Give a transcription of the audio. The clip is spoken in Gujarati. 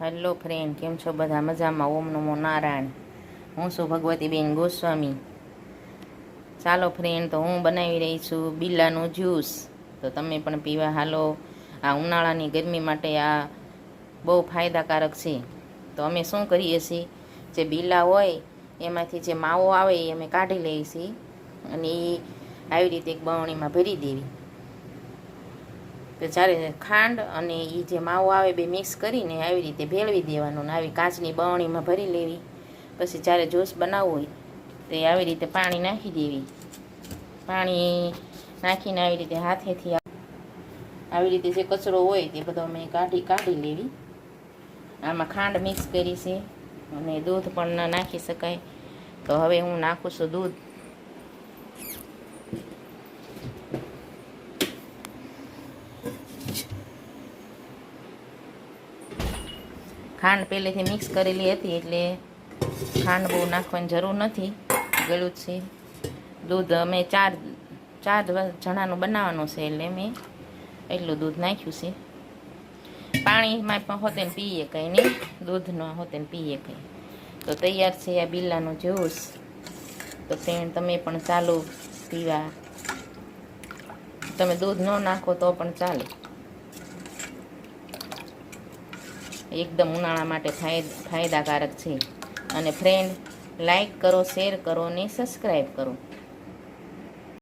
હેલો ફ્રેન્ડ કેમ છો બધા? મજામાં? ઓમ નમો નારાયણ. હું છું ભગવતીબેન ગોસ્વામી. ચાલો ફ્રેન્ડ તો હું બનાવી રહી છું બિલ્લાનું જ્યુસ. તો તમે પણ પીવા હાલો. આ ઉનાળાની ગરમી માટે આ બહુ ફાયદાકારક છે. તો અમે શું કરીએ છીએ? જે બિલ્લા હોય, એમાંથી જે માવો આવે, એ અમે કાઢી લઈએ છીએ. અને એ આવી રીતે એક બવણીમાં ભરી દેવી. તો જ્યારે ખાંડ અને એ જે માવો આવે બે મિક્સ કરીને આવી રીતે ભેળવી દેવાનું ને આવી કાચની બવણીમાં ભરી લેવી. પછી જ્યારે જ્યુસ બનાવવું હોય તો આવી રીતે પાણી નાખી દેવી. પાણી નાખીને આવી રીતે હાથેથી આવી રીતે જે કચરો હોય તે બધો અમે કાઢી કાઢી લેવી. આમાં ખાંડ મિક્સ કરી છે અને દૂધ પણ નાખી શકાય. તો હવે હું નાખું છું દૂધ. ખાંડ પહેલેથી મિક્સ કરેલી હતી એટલે ખાંડ બહુ નાખવાની જરૂર નથી. ગળ્યું છે. દૂધ અમે ચાર ચાર જણાનું બનાવવાનું છે એટલે મેં એટલું દૂધ નાખ્યું છે. પાણીમાં પણ હોતે ને પીએ કંઈ નહીં. દૂધનો હોતે ને પીએ કંઈ. તો તૈયાર છે આ બિલ્લાનો જ્યુસ. તો ફ્રેન્ડ તમે પણ ચાલો પીવા. તમે દૂધ ન નાખો તો પણ ચાલે. એકદમ ઉનાળા માટે ફાયદાકારક છે. અને ફ્રેન્ડ લાઈક કરો શેર કરો અને સબસ્ક્રાઈબ કરો.